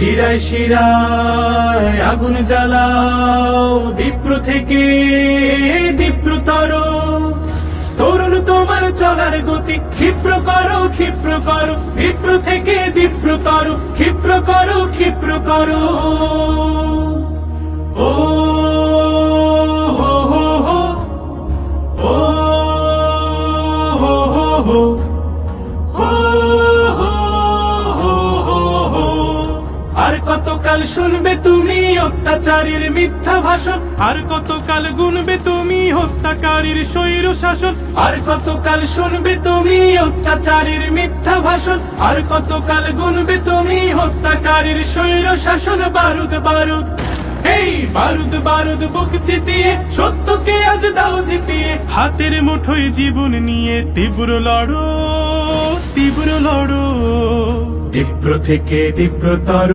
শিরায় শিরায় আগুন জ্বালাও, দীপ্র থেকে দীপ্রতর তরুণ, তোমার চলার গতি ক্ষিপ্র করো ক্ষিপ্র করো। দীপ্র থেকে দীপ্র করো ক্ষিপ্র করো ক্ষিপ্র করো। ও হো। আর কতকাল শুনবে তুমি অত্যাচারীর মিথ্যা ভাষণ? আর কতকাল গুনবে তুমি হত্যাকারীর স্বৈর শাসন? আর কতকাল শুনবে তুমি অত্যাচারীর মিথ্যা ভাষণ? আর কতকাল গুনবে তুমি হত্যাকারীর স্বৈর শাসন? বারুদ বারুদ। এই বারুদ বারুদ বুক চিতিয়ে সত্যকে আজ দাও জিতিয়ে। হাতের মুঠোয় জীবন নিয়ে তীব্র লড়ো তীব্র লড়ো। তীব্র থেকে তীব্রতর